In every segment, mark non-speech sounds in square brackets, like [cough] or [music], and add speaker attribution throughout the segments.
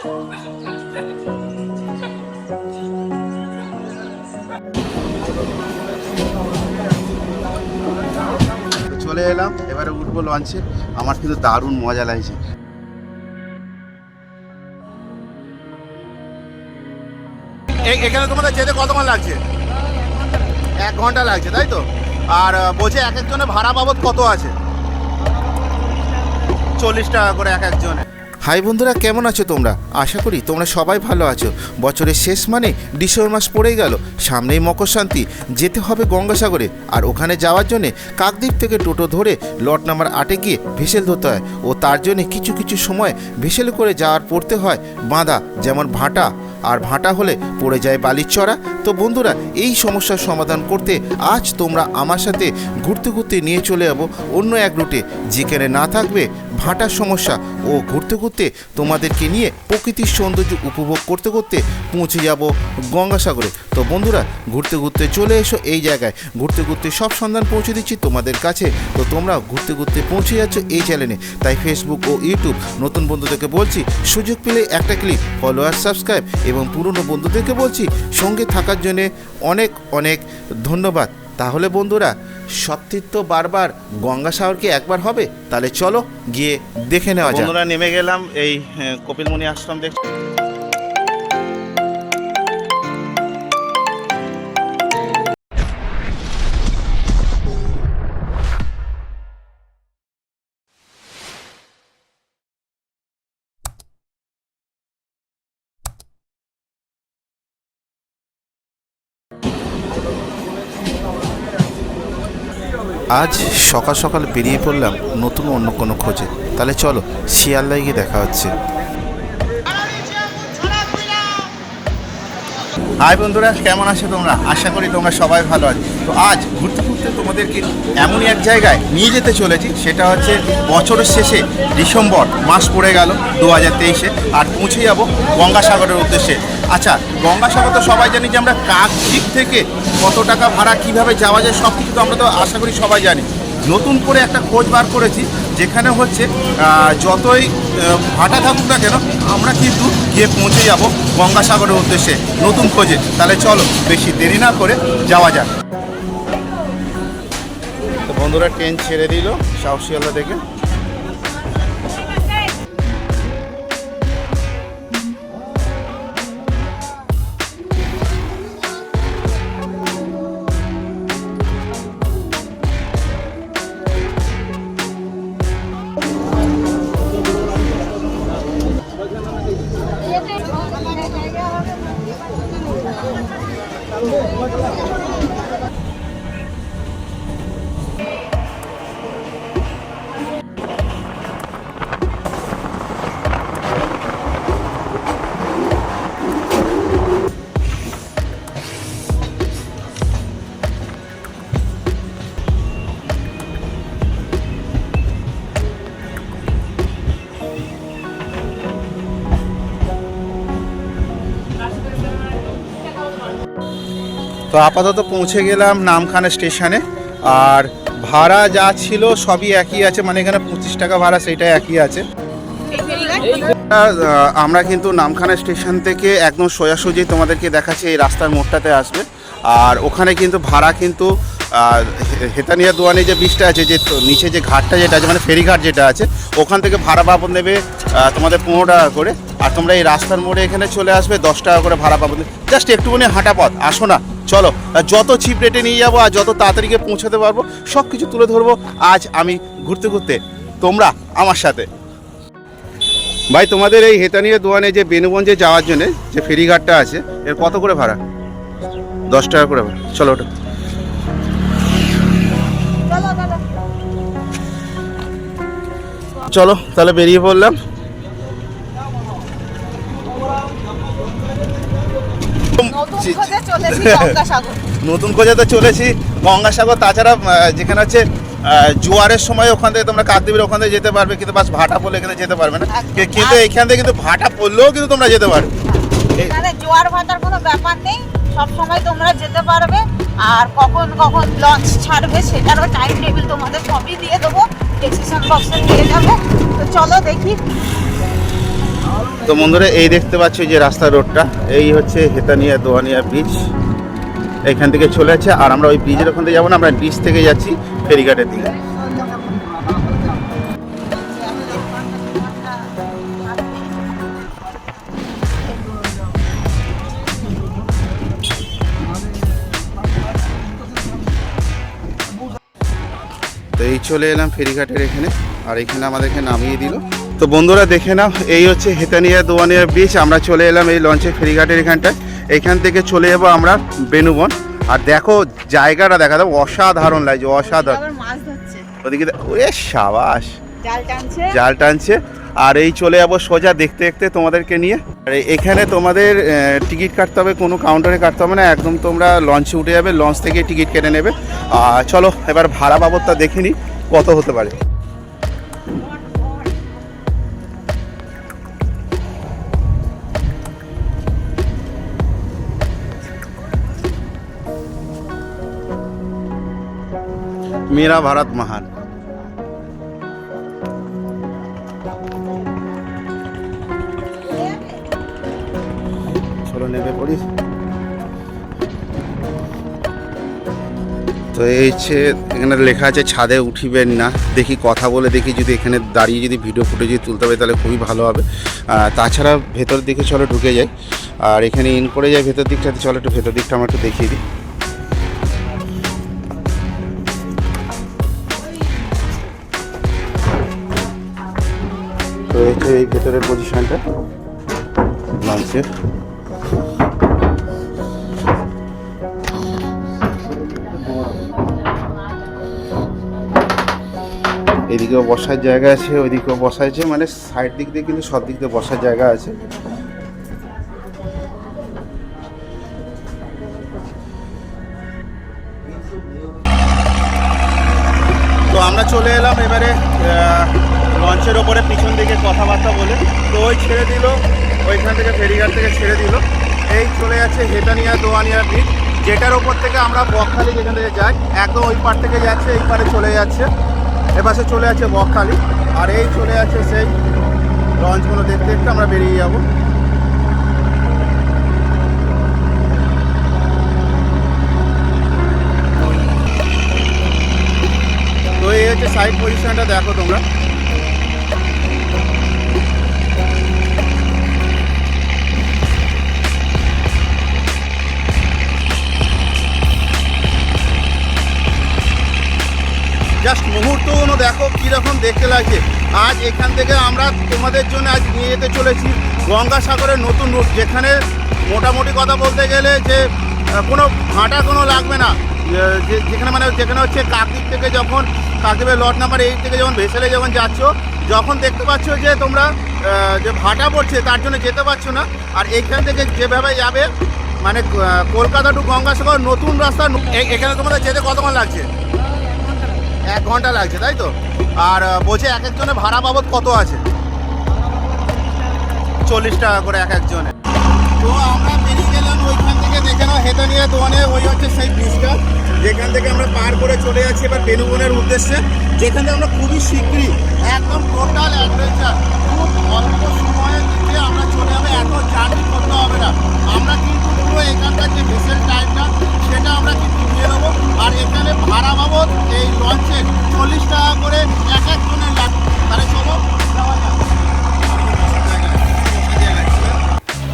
Speaker 1: চলে এলাম, এবারে উঠবো লঞ্চে আমার কিন্তু দারুণ মজা লাগছে। এখানে তোমাদের যেতে কতক্ষণ লাগছে? এক ঘণ্টা লাগছে, তাই তো? আর বলছে এক একজনের ভাড়া বাবদ কত আছে? চল্লিশ টাকা করে এক একজনে হাই বন্ধুরা, কেমন আছো তোমরা? আশা করি তোমরা সবাই ভালো আছো। বছরের শেষ মানে ডিসেম্বর মাস পড়েই গেল। সামনেই মকর শান্তি যেতে হবে গঙ্গাসাগরে। আর ওখানে যাওয়ার জন্যে কাকদ্বীপ থেকে টোটো ধরে লট নাম্বার আটে গিয়ে ভেসেল ধরতে হয়। ও তার জন্যে কিছু কিছু সময় ভেসেল করে যাওয়ার পড়তে হয় বাঁধা, যেমন ভাটা। আর ভাঁটা হলে পড়ে যায় বালির চড়া। তো বন্ধুরা, এই সমস্যার সমাধান করতে আজ তোমরা আমার সাথে ঘুরতে ঘুরতে নিয়ে চলে যাব অন্য এক রুটে। যেখানে না থাকবে ভাঁটার সমস্যা ও ঘুরতে ঘুরতে তোমাদেরকে নিয়ে প্রকৃতির সৌন্দর্য উপভোগ করতে করতে পৌঁছে যাব গঙ্গাসাগরে। তো বন্ধুরা, ঘুরতে ঘুরতে চলে এসো এই জায়গায়। ঘুরতে ঘুরতে সব সন্ধান পৌঁছে দিচ্ছি তোমাদের কাছে। তো তোমরা ঘুরতে ঘুরতে পৌঁছে যাচ্ছ এই চ্যানেলে তাই ফেসবুক ও ইউটিউব নতুন বন্ধুদেরকে বলছি, সুযোগ পেলে একটা ক্লিক ফলো আর সাবস্ক্রাইব এবং পুরনো বন্ধুদেরকে বলছি, সঙ্গে থাকার জন্যে অনেক অনেক ধন্যবাদ। তাহলে বন্ধুরা, সতীর্থ বারবার গঙ্গাসাগর কি একবার হবে? তাহলে চলো গিয়ে দেখে নেওয়া যায় বন্ধুরা, নেমে গেলাম এই কপিলমণি আশ্রম দেখ আজ সকাল সকাল বেরিয়ে পড়লাম নতুন অন্য কোনো খোঁজে। তাহলে চলো, শিয়ালদায় গিয়ে দেখা হচ্ছে। হাই বন্ধুরা, কেমন আছো তোমরা? আশা করি তোমরা সবাই ভালো আছো। তো আজ ঘুরতে ঘুরতে তোমাদেরকে এমনই এক জায়গায় নিয়ে যেতে চলেছি, সেটা হচ্ছে বছরের শেষে ডিসেম্বর মাস পড়ে গেল দু হাজার তেইশে। আর পৌঁছে যাব গঙ্গাসাগরের উদ্দেশ্যে। আচ্ছা গঙ্গাসাগর তো সবাই জানি যে আমরা কাকদ্বীপ থেকে কত টাকা ভাড়া, কীভাবে যাওয়া যায় সব কিছু তো আমরা তো আশা করি সবাই জানি। নতুন করে একটা খোঁজ বার করেছি, যেখানে হচ্ছে যতই ভাটা থাকুক না কেন, আমরা কিন্তু গিয়ে পৌঁছে যাব গঙ্গাসাগরের উদ্দেশ্যে নতুন খোঁজে। তাহলে চলো, বেশি দেরি না করে যাওয়া যাক। তো বন্ধুরা, ট্রেন ছেড়ে দিল সাহসিয়ালা থেকে তো আপাতত পৌঁছে গেলাম নামখানা স্টেশনে। আর ভাড়া যা ছিল সবই একই আছে মানে এখানে পঁচিশ টাকা ভাড়া সেটা একই আছে। আমরা কিন্তু নামখানা স্টেশন থেকে একদম সোজাসুজি তোমাদেরকে দেখাচ্ছি, এই রাস্তার মোড়টাতে আসবে। আর ওখানে কিন্তু ভাড়া কিন্তু হেতানিয়া দোয়ানি যে বীজটা আছে, যে নিচে যে ঘাটটা যেটা আছে মানে ফেরিঘাট যেটা আছে, ওখান থেকে ভাড়া বাবদ নেবে তোমাদের পনেরো টাকা করে। আর তোমরা এই রাস্তার মোড়ে এখানে চলে আসবে, দশ টাকা করে ভাড়া বাবদ জাস্ট একটুখানি হাঁটা পথ, আসো না। চলো যত চিপ রেটে নিয়ে যাব আর যত তাড়াতাড়ি গিয়ে পৌঁছাতে পারব, সব কিছু তুলে ধরবো। আজ আমি ঘুরতে ঘুরতে তোমরা আমার সাথে। ভাই, তোমাদের এই হেতানিয়া দোয়ানে যে বেনুগঞ্জে যাওয়ার জন্য যে ফেরিঘাটটা আছে, এর কত করে ভাড়া? দশ টাকা করে ভাড়া। চলো ওটা চলো, তাহলে বেরিয়ে পড়লাম।
Speaker 2: নতুন
Speaker 1: খোঁজাতে [laughs] চলেছি গঙ্গাসাগর। তাছাড়া যেখানে হচ্ছে জোয়ারের সময় ওখান থেকে তোমরা কাকদ্বীপের ওখান থেকে যেতে পারবে কিন্তু বাস ভাটা পড়লে এখানে যেতে পারবে না। কিন্তু এখান থেকে কিন্তু ভাটা পড়লেও কিন্তু তোমরা যেতে পারবে।
Speaker 2: জোয়ার ভাটার কোনো ব্যাপার নেই। সব সময় তোমরা যেতে পারবে। আর কখন কখন লঞ্চ ছাড়বে সেটারও টাইম টেবিল তোমাদের সবই দিয়ে দেবো। ডিসিশন বক্সে দিয়ে যাবে। তো চলো দেখি।
Speaker 1: তো বন্ধুরা, এই দেখতে পাচ্ছ যে রাস্তা রোডটা, এই হচ্ছে হেতানিয়া দোয়ানিয়া ব্রিজ এখান থেকে চলে আছে আর আমরা ওই ব্রিজের ওখান থেকে যাব না, আমরা ব্রিজ থেকে যাচ্ছি ফেরিঘাটের দিকে। তো এই চলে এলাম ফেরিঘাটের এখানে, আর এখানে আমাদেরকে নামিয়ে দিল। তো বন্ধুরা দেখে নাও এই হচ্ছে হেতানিয়া দোয়ানিয়া ব্রিজ আমরা চলে এলাম এই লঞ্চে ফেরিঘাটের এখানটায়। এখান থেকে চলে যাব আমরা বেনুবন। আর দেখো জায়গাটা দেখা দাও অসাধারণ লাগছে অসাধারণ। ওদিকে ওরে সাবাস।
Speaker 2: জাল টানছে।
Speaker 1: আর এই চলে যাব সোজা দেখতে দেখতে তোমাদেরকে নিয়ে। আর এখানে তোমাদের টিকিট কাটতে হবে কোনো কাউন্টারে কাটতে হবে না একদম তোমরা লঞ্চে উঠে যাবে লঞ্চ থেকে টিকিট কেটে নেবে। আর চলো এবার ভাড়া বাবদটা দেখে নিই কত হতে পারে। মেরা ভারত মহান। চলো নেমে পড়ি। তো এই হচ্ছে এখানে লেখা আছে ছাদে উঠিবেন না। দেখি কথা বলে দেখি যদি এখানে দাঁড়িয়ে যদি ভিডিও ফুটেজ তুলতে হবে তাহলে খুবই ভালো হবে। তাছাড়া ভেতর দিকে চলো ঢুকে যাই। আর এখানে ইন করে যাই ভেতর দিকটাতে। চলো একটু ভেতর দিকটা আমরা একটু দেখিয়ে দিই। হচ্ছে এই ভেতরের পজিশনটা লাঞ্চের এদিকেও বসার জায়গা আছে, ওইদিকেও বসা আছে মানে সাইড দিক দিয়ে কিন্তু সব দিক দিয়ে বসার জায়গা আছে। তো আমরা চলে এলাম এবারে লঞ্চের ওপরে পিছন দিকে কথাবার্তা বলে। তো ওই ছেড়ে দিল, ওইখান থেকে ফেরিঘাট থেকে ছেড়ে দিল। এই চলে যাচ্ছে হেটানিয়া দোয়ানিয়া ব্রিজ যেটার ওপর থেকে আমরা বকখালি যেখান থেকে যাই, একদম ওই পার থেকে যাচ্ছে, এই পারে চলে যাচ্ছে। এপাশে চলে যাচ্ছে বকখালি, আর এই চলে যাচ্ছে সেই লঞ্চগুলো দেখতে দেখতে আমরা বেরিয়ে যাব। তো এই হচ্ছে সাইড পজিশনটা দেখো তোমরা। মুহূর্তগুলো দেখো কীরকম দেখতে লাগছে। আজ এখান থেকে আমরা তোমাদের জন্য আজ নিয়ে যেতে চলেছি গঙ্গাসাগরের নতুন রুট যেখানে মোটামুটি কথা বলতে গেলে যে কোনো ভাঁটা কোনো লাগবে না। যেখানে মানে যেখানে হচ্ছে কাকদ্বীপ থেকে যখন, কাকদ্বীপের লট নাম্বার এইট থেকে যখন ভেসেলে যখন যাচ্ছ, যখন দেখতে পাচ্ছ যে তোমরা যে ভাটা পড়ছে তার জন্য যেতে পারছ না। আর এইখান থেকে যেভাবে যাবে মানে কলকাতা টু গঙ্গাসাগর নতুন রাস্তা এখানে তোমাদের যেতে কতক্ষণ লাগছে? এক ঘণ্টা লাগছে, তাই তো? আর বলছে এক একজনের ভাড়া বাবদ কত আছে? চল্লিশ টাকা করে এক একজনের। তো আমরা বেরিয়ে গেলাম ওইখান থেকে, দেখে নাও হেতানিয়া দোয়ানে ওই হচ্ছে সেই ব্রিজটা। যেখান থেকে আমরা পার করে চলে যাচ্ছি এবার বেনুবনের উদ্দেশ্যে। যেখান থেকে আমরা খুবই শীঘ্রই একদম টোটাল অ্যাডভেঞ্চার খুব অল্প সময়ের দিকে আমরা চলে যাব, এত জার্নি করতে হবে না। আমরা কিন্তু পুরো এখানকার যে ভেসেল টাইমটা সেটা আমরা কিন্তু নিয়ে নেব। আর এখানে ভাড়া বাবদ এই লঞ্চের চল্লিশ টাকা করে এক একজনের লাগবে। তাহলে চলো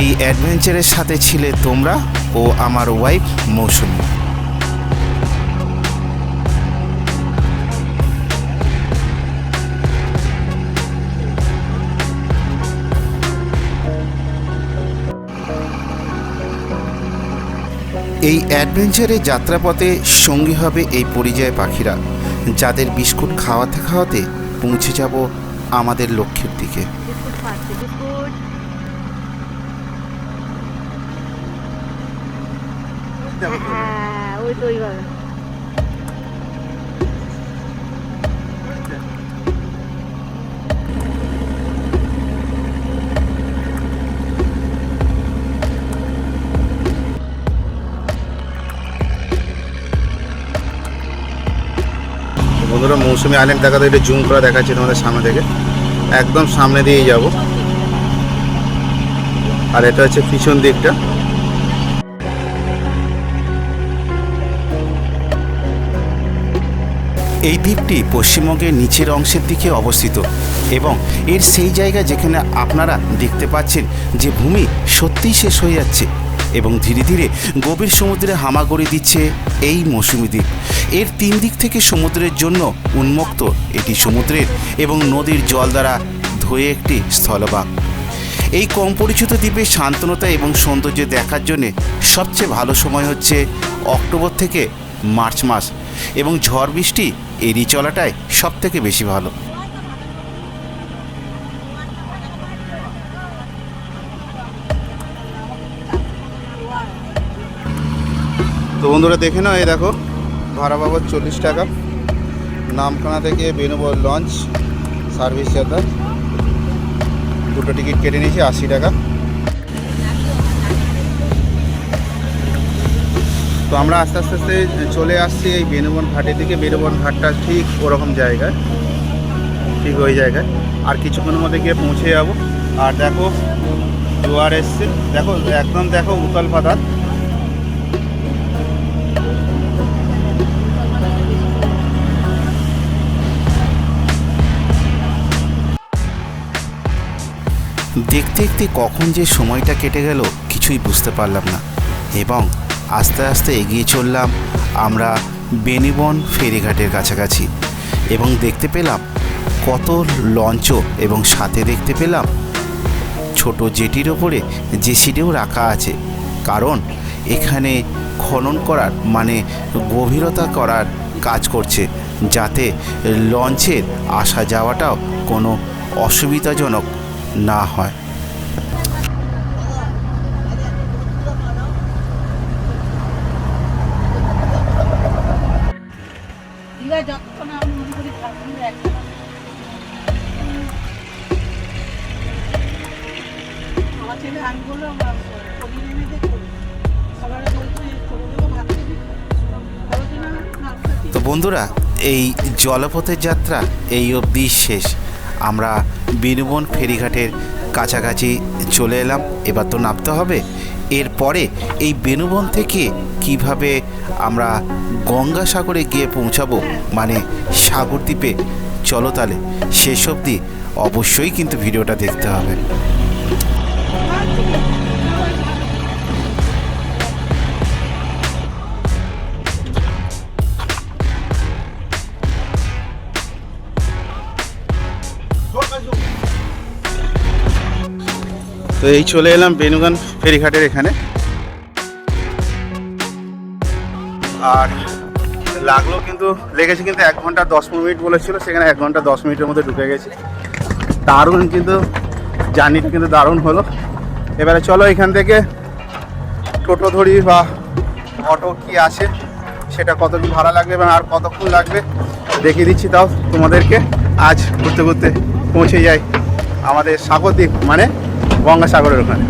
Speaker 1: এই অ্যাডভেঞ্চারের সাথে ছিলে তোমরা ও আমার ওয়াইফ মৌসুমী। এই অ্যাডভেঞ্চারে যাত্রাপথে সঙ্গী হবে এই পরিযায় পাখিরা। যাদের বিস্কুট খাওয়াতে খাওয়াতে পৌঁছে যাব আমাদের লক্ষ্যের দিকে।
Speaker 2: হ্যাঁ ওই তো ওইভাবে।
Speaker 1: বন্ধুরা, মৌসুমি আইল্যান্ড দেখাতে একটু জুম করে দেখাচ্ছি তোমাদের সামনে থেকে। একদম সামনে দিয়েই যাব। আর এটা হচ্ছে পিছন দিকটা। এই দ্বীপটি পশ্চিমবঙ্গের নিচের অংশের দিকে অবস্থিত এবং এর সেই জায়গা যেখানে আপনারা দেখতে পাচ্ছেন যে ভূমি সত্যিই শেষ হয়ে যাচ্ছে। এবং ধীরে ধীরে গভীর সমুদ্রে হামাগুড়ি দিচ্ছে এই মৌসুমি দ্বীপ। এর তিন দিক থেকে সমুদ্রের জন্য উন্মুক্ত এটি সমুদ্রের এবং নদীর জল দ্বারা ধুয়ে একটি স্থলভাগ। এই কম পরিচিত দ্বীপের শান্তনতা এবং সৌন্দর্য দেখার জন্য সবচেয়ে ভালো সময় হচ্ছে অক্টোবর থেকে মার্চ মাস এবং ঝড় বৃষ্টি এড়িয়ে চলাটাই সব থেকে বেশি ভালো। তো বন্ধুরা দেখে নাও, এই দেখো, ভাড়া বাবদ চল্লিশ টাকা। নামখানা থেকে বেনুবর লঞ্চ সার্ভিস যাতায়াত। দুটো টিকিট কেটে নিয়েছি, আশি টাকা। তো আমরা আস্তে আস্তে আস্তে চলে আসছি এই বেনুবন ঘাটের দিকে বেনুবন ঘাটটা ঠিক ওরকম জায়গায়, ঠিক ওই জায়গায়। আর কিছুক্ষণের মধ্যে গিয়ে পৌঁছে যাব। আর দেখো জোয়ার এসছে। দেখো, একদম দেখো উতাল পাতাল। দেখতে দেখতে কখন যে সময়টা কেটে গেল, কিছুই বুঝতে পারলাম না। এবং আস্তে আস্তে এগিয়ে চললাম আমরা বেনিবন ফেরিঘাটের কাছাকাছি। এবং দেখতে পেলাম কত লঞ্চও এবং সাথে দেখতে পেলাম ছোট জেটির ওপরে জেসিডিও রাখা আছে। কারণ এখানে খনন করার মানে গভীরতা করার কাজ করছে, যাতে লঞ্চের আসা যাওয়াটাও কোনো অসুবিধাজনক না হয়। বন্ধুরা, এই জলপথের যাত্রা এই অবধি শেষ। আমরা বীরবন ফেরিঘাটের কাছাকাছি চলে এলাম। এবার তো নামতে হবে। এরপরে এই বেনুবন থেকে কীভাবে আমরা গঙ্গাসাগরে গিয়ে পৌঁছাবো মানে সাগরদ্বীপে চলো তাহলে। শেষ অবধি অবশ্যই কিন্তু ভিডিওটা দেখতে হবে। তো এই চলে এলাম বেনুগান ফেরিঘাটের এখানে। আর লাগল কিন্তু, লেগেছে কিন্তু এক ঘণ্টা দশ মিনিট বলেছিল, সেখানে এক ঘণ্টা দশ মিনিটের মধ্যে ঢুকে গেছি। দারুণ কিন্তু জার্নিটা কিন্তু দারুণ হলো। এবারে চলো এখান থেকে টোটো ধরি বা অটো কি আছে, সেটা কত কি ভাড়া লাগবে এবং আর কতক্ষণ লাগবে, দেখিয়ে দিচ্ছি তাও তোমাদেরকে। আজ ঘুরতে ঘুরতে পৌঁছে যাই আমাদের স্বাগতিক মানে গঙ্গাসাগরের ওখানে।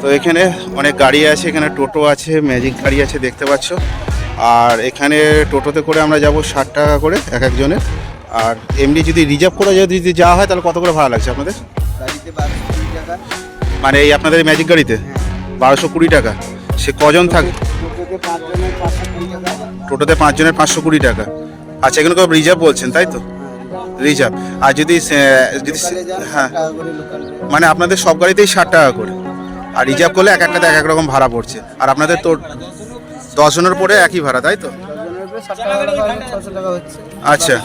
Speaker 1: তো এখানে অনেক গাড়ি আছে, এখানে টোটো আছে, ম্যাজিক গাড়ি আছে, দেখতে পাচ্ছ। আর এখানে টোটোতে করে আমরা যাব ষাট টাকা করে এক একজনের। আর এমনি যদি রিজার্ভ করে যদি যদি যাওয়া হয় তাহলে কত করে ভাড়া লাগছে আপনাদের? মানে এই আপনাদের ম্যাজিক গাড়িতে? বারোশো কুড়ি টাকা। সে কজন থাকে?
Speaker 3: টোটোতে পাঁচজনের পাঁচশো কুড়ি টাকা।
Speaker 1: আচ্ছা এখানে কেউ রিজার্ভ বলছেন তাই তো? রিজার্ভ আর যদি যদি হ্যাঁ। মানে আপনাদের সব গাড়িতেই ষাট টাকা করে। আর রিজার্ভ করলে এক একটাতে এক এক রকম ভাড়া পড়ছে। আর আপনাদের তো দশজনের পরে একই ভাড়া, তাই তো? আচ্ছা।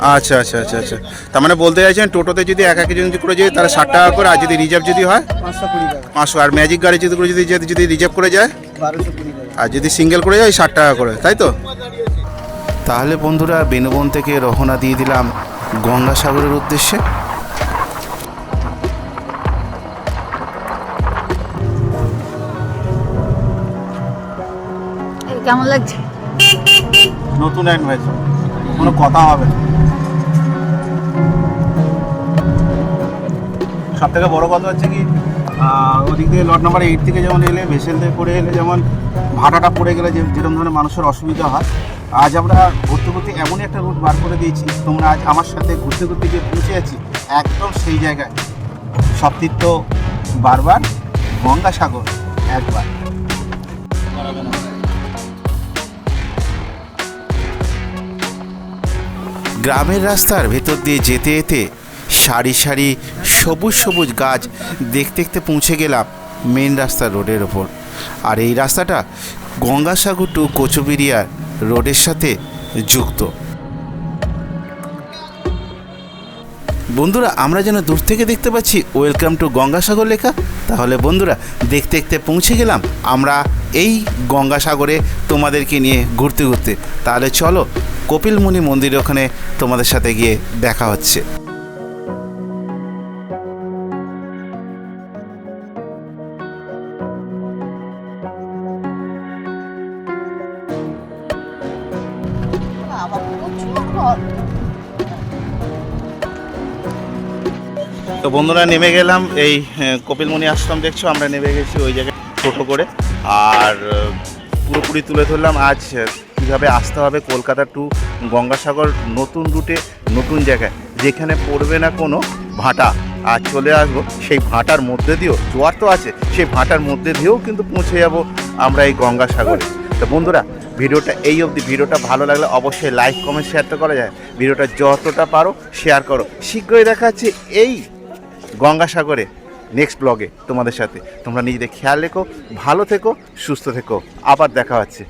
Speaker 1: আচ্ছা আচ্ছা আচ্ছা আচ্ছা। তার মানে বলতে চাইছেন টোটোতে যদি এক একজন যদি করে যায়, তাহলে ষাট টাকা করে, আর যদি রিজার্ভ যদি হয়?
Speaker 3: পাঁচশো
Speaker 1: আর ম্যাজিক গাড়ি যদি করে যদি যদি- রিজার্ভ করে যায়? আর যদি সিঙ্গেল করে যায়, ষাট টাকা করে, তাই তো? তাহলে বন্ধুরা, বেনুবন থেকে রহনা দিয়ে দিলাম গঙ্গাসাগরের উদ্দেশ্যে।
Speaker 2: কেমন লাগছে?
Speaker 1: নতুন অ্যাডভেঞ্চার কোনো কথা হবে সব থেকে বড় কথা হচ্ছে কি ওদিক দিয়ে লট নাম্বার এইট থেকে যেমন এলে ভেসেল থেকে পড়ে এলে যেমন ভাড়াটা পড়ে গেলে যে যেরকম ধরনের মানুষের অসুবিধা হয়। আজ আমরা ঘুরতে ঘুরতে এমনই একটা রুট বার করে দিয়েছি। তোমরা আজ আমার সাথে ঘুরতে ঘুরতে গিয়ে পৌঁছে আছি একদম সেই জায়গায়। সতীর্থ বারবার গঙ্গাসাগর একবার।
Speaker 2: গ্রামের রাস্তার ভেতর দিয়ে যেতে যেতে সারি সারি সবুজ সবুজ গাছ দেখতে দেখতে পৌঁছে গেলাম মেন রাস্তা রোডের ওপর। আর এই রাস্তাটা গঙ্গাসাগর টু কোচবিরিয়া রোডের সাথে যুক্ত। বন্ধুরা, আমরা যেন দূর থেকে দেখতে পাচ্ছি ওয়েলকাম টু গঙ্গাসাগর লেখা। তাহলে বন্ধুরা, দেখতে দেখতে পৌঁছে গেলাম আমরা এই গঙ্গাসাগরে তোমাদেরকে নিয়ে ঘুরতে ঘুরতে। তাহলে চলো কপিলমুনি মন্দিরের ওখানে তোমাদের সাথে গিয়ে দেখা হচ্ছে।
Speaker 1: তো বন্ধুরা নেমে গেলাম। এই আহ, কপিলমুনি আশ্রম দেখছ? আমরা নেমে গেছি ওই জায়গায় টোটো করে। আর পুরোপুরি তুলে ধরলাম। আজ কীভাবে আসতে হবে কলকাতা টু গঙ্গাসাগর নতুন রুটে নতুন জায়গায়, যেখানে পড়বে না কোনো ভাটা। আর চলে আসব সেই ভাটার মধ্যে দিয়েও, জোয়ার তো আছে, সেই ভাটার মধ্যে দিয়েও কিন্তু পৌঁছে যাব আমরা এই গঙ্গাসাগরে। তো বন্ধুরা, ভিডিওটা এই অবধি, ভিডিওটা ভালো লাগলে অবশ্যই লাইক কমেন্ট শেয়ার তো করা যায় ভিডিওটা যতটা পারো শেয়ার করো। শীঘ্রই দেখা যাচ্ছে এই গঙ্গাসাগরে নেক্সট ব্লগে তোমাদের সাথে। তোমরা নিজেদের খেয়াল রেখো, ভালো থেকো, সুস্থ থেকো। আবার দেখা হচ্ছে।